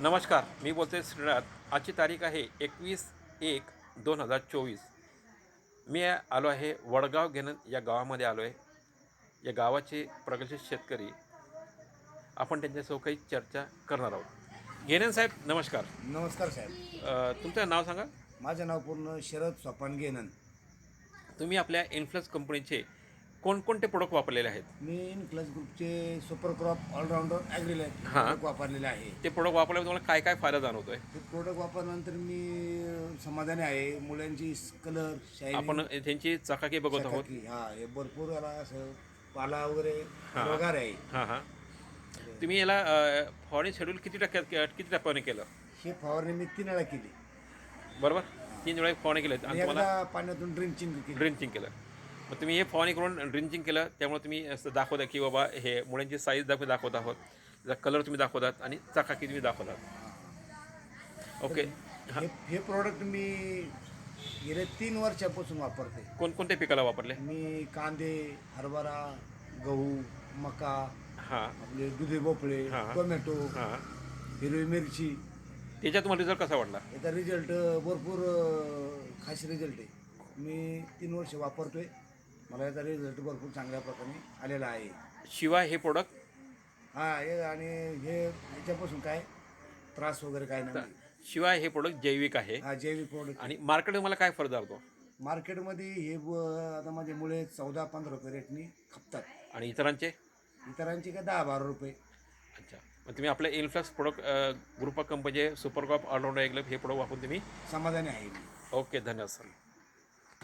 नमस्कार मी बोलतोय श्रीनाथ. आजची तारीख आहे एकवीस एक दोन हजार चोवीस. मी आलो आहे वडगाव घेणं या गावामध्ये आलो आहे. या गावाचे प्रगतशील शेतकरी आपण त्यांच्यासोबत काही चर्चा करणार आहोत. घेणन साहेब नमस्कार. नमस्कार साहेब. अ, तुमचं नाव सांगा. माझं नाव पूर्ण शरद स्वपन गेनन तुम्ही आपल्या इन्फ्लुएन्स कंपनीचे कोणकोणते प्रोडक्ट वापरलेले आहेत? मी इनक्लस ग्रुपचे सुपर क्रॉप ऑलराऊंडर ॲग्रिलाईट हां. प्रोडक्ट वापरलेले आहे. ते प्रोडक्ट वापरल्यावर तुम्हाला काय काय फायदा जाणवतो आहे हे प्रोडक्ट वापरल्यानंतर मी समाधानी आहे. मुलांची कलर आपण त्यांची चकाकी बघत आहोत. हा हे भरपूर याला असं पाला वगैरे. वगैरे आहे. हां हां. तुम्ही याला फवारणी शेड्यूल किती टक्क्यात किती टप्प्याने केलं? हे फवारणी मी तीन वेळा केली. बरोबर? तीन वेळा फवारणी केलं. आणि तुम्हाला एकदा पाण्यातून ड्रिंचिंग केली. ड्रिंचिंग केलं. मग तुम्ही हे फवारणी करून ड्रिंचिंग केलं त्यामुळे तुम्ही असं दाखवता की बाबा हे मुलांची साईज दाखव दाखवत आहोत. त्याचा कलर तुम्ही दाखवतात आणि चकाकी तुम्ही दाखवतात. ओके हां हे. हे प्रोडक्ट मी गेले तीन वर्षापासून वापरते. कोणकोणत्या पिकाला वापरले? मी कांदे हरभरा गहू मका हां. आपले दुधी भोपळे हां. टोमॅटो हां. हिरवी मिरची. त्याच्यात तुम्हाला रिझल्ट कसा वाटला? याचा रिझल्ट भरपूर खास रिझल्ट आहे. मी तीन वर्ष वापरतोय. मला याचा रिझल्ट भरपूर चांगल्या प्रकारे आलेला आहे. शिवाय हे प्रोडक्ट हा हे आणि हे याच्यापासून काय त्रास वगैरे काय नाही. शिवाय हे प्रोडक्ट जैविक आहे. हा जैविक प्रोडक्ट आणि मार्केट मला काय फरक जातो मार्केटमध्ये हे ब- आता माझे मुळे चौदा पंधरा रुपये रेटनी खपतात. आणि इतरांचे? इतरांचे काय दहा बारा रुपये. अच्छा. मग तुम्ही आपल्या इन्फ्लक्स प्रोडक्ट ग्रुप कंपनीचे सुपर क्रॉप ऑलराऊंडर एक हे प्रोडक्ट वापरून तुम्ही समाधानी आहे मी. ओके धन्यवाद सर